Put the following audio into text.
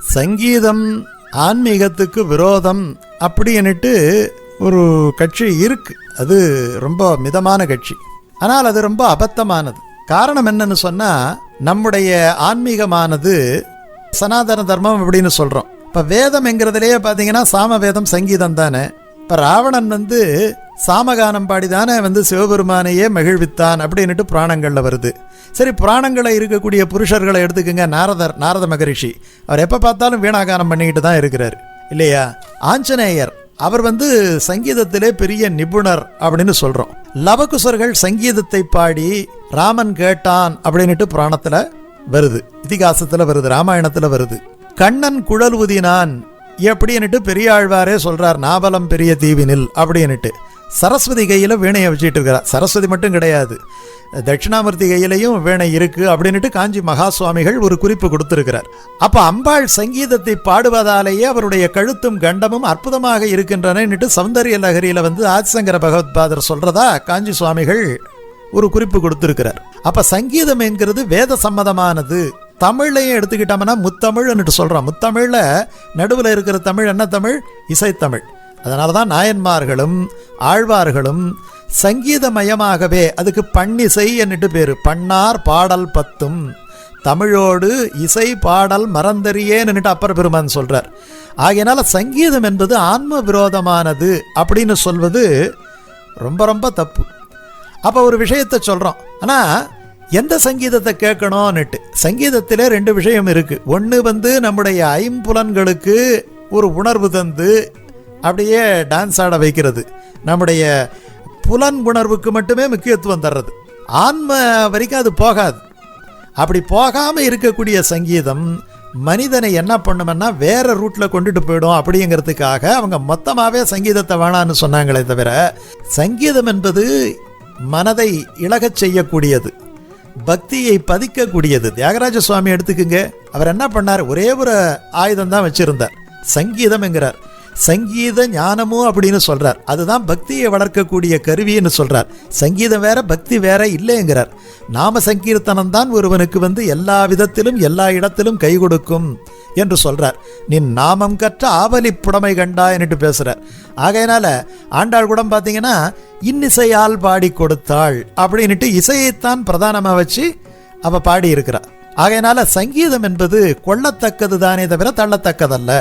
சங்கீதம் ஆன்மீகத்துக்கு விரோதம் அப்படின்னுட்டு ஒரு கட்சி இருக்கு. அது ரொம்ப மிதமான கட்சி. ஆனால் அது ரொம்ப அபத்தமானது. காரணம் என்னன்னு சொன்னா நம்முடைய ஆன்மீகமானது சனாதன தர்மம் அப்படின்னு சொல்றோம். இப்ப வேதம் பார்த்தீங்கன்னா பாத்தீங்கன்னா சாம வேதம் சங்கீதம் தானே. இப்ப ராவணன் வந்து சாமகானம் பாடிதானே வந்து சிவபெருமானையே மகிழ்வித்தான் அப்படின்னுட்டு புராணங்களில் வருது. சரி புராணங்களில் இருக்கக்கூடிய புருஷர்களை எடுத்துக்கோங்க நாரதர் நாரத மகரிஷி. அவர் எப்போ பார்த்தாலும் வீணாகானம் பண்ணிக்கிட்டு தான் இருக்கிறார். இல்லையா? ஆஞ்சநேயர் அவர் வந்து சங்கீதத்திலே பெரிய நிபுணர் அப்படின்னு சொல்கிறோம் லவகுசர்கள் சங்கீதத்தை பாடி ராமன் கேட்டான் அப்படின்னுட்டு புராணத்தில் வருது. இதிகாசத்தில் வருது ராமாயணத்தில் வருது. கண்ணன் குழல் ஊதினான் எப்படின்னுட்டு பெரியாழ்வாரே சொல்கிறார் நாவலம் பெரிய தீவினில் அப்படின்னுட்டு. சரஸ்வதி கையில் வீணையை வச்சுட்டு இருக்கிறார். சரஸ்வதி மட்டும் கிடையாது. தட்சிணாமூர்த்தி கையிலையும் வீணை இருக்குது அப்படின்னுட்டு காஞ்சி மகா சுவாமிகள் ஒரு குறிப்பு கொடுத்துருக்கிறார். அப்போ அம்பாள் சங்கீதத்தை பாடுவதாலேயே அவருடைய கழுத்தும் கண்டமும் அற்புதமாக இருக்கின்றனன்னுட்டு சௌந்தரிய லகரியில் வந்து ஆதிசங்கர பகவத்பாதர் சொல்கிறதா காஞ்சி சுவாமிகள் ஒரு குறிப்பு கொடுத்துருக்கிறார். அப்போ சங்கீதம் என்கிறது வேத சம்மதமானது. தமிழ்லையும் எடுத்துக்கிட்டோம்னா முத்தமிழ்னுட்டு சொல்கிறோம் முத்தமிழில் நடுவில் இருக்கிற தமிழ் என்ன தமிழ்? இசைத்தமிழ். அதனால தான் நாயன்மார்களும் ஆழ்வார்களும் சங்கீதமயமாகவே அதுக்கு பண்ணிசை என்னட்டு பேர். பண்ணார் பாடல் பத்தும் தமிழோடு இசை பாடல் மறந்தறியேன்னுட்டு அப்பர் பெருமான் சொல்கிறார் ஆகையினால சங்கீதம் என்பது ஆன்ம விரோதமானது அப்படின்னு சொல்வது ரொம்ப ரொம்ப தப்பு. அப்போ ஒரு விஷயத்தை சொல்கிறோம் ஆனால் எந்த சங்கீதத்தை கேட்கணும்னுட்டு? சங்கீதத்தில் ரெண்டு விஷயம் இருக்குது ஒன்று வந்து நம்முடைய ஐம்புலன்களுக்கு ஒரு உணர்வு தந்து அப்படியே டான்ஸ் ஆட வைக்கிறது. நம்முடைய புலன் உணர்வுக்கு மட்டுமே முக்கியத்துவம் தர்றது. ஆன்ம வரைக்கும் அது போகாது. அப்படி போகாமல் இருக்கக்கூடிய சங்கீதம் மனிதனை என்ன பண்ணுமென்னா வேற ரூட்டில் கொண்டுட்டு போயிடும் அப்படிங்கிறதுக்காக அவங்க மொத்தமாகவே சங்கீதத்தை வேணான்னு சொன்னாங்களே தவிர சங்கீதம் என்பது மனதை இழகச் செய்யக்கூடியது. பக்தியை பதிக்கக்கூடியது. தியாகராஜ சுவாமி எடுத்துக்குங்க. அவர் என்ன பண்ணார்? ஒரே ஒரு ஆயுதம் தான் வச்சிருந்தார். சங்கீதம் என்கிறார் சங்கீத ஞானமும் அப்படின்னு சொல்றார். அதுதான் பக்தியை வளர்க்கக்கூடிய கருவின்னு சொல்றார். சங்கீதம் வேற பக்தி வேற இல்லைங்கிறார். நாம சங்கீர்த்தனம் தான் ஒருவனுக்கு வந்து எல்லா விதத்திலும் எல்லா இடத்திலும் கை கொடுக்கும் என்று சொல்றார். நீ நாமம் கற்ற ஆவலி புடமை கண்டா என்று பேசுறார். ஆகையினால ஆண்டாள் கூட பார்த்தீங்கன்னா இன்னிசையால் பாடி கொடுத்தாள் அப்படின்னுட்டு இசையைத்தான் பிரதானமாக வச்சு அவ பாடி இருக்கிறார் ஆகையினால சங்கீதம் என்பது கொள்ளத்தக்கது தானே தவிர தள்ளத்தக்கதல்ல.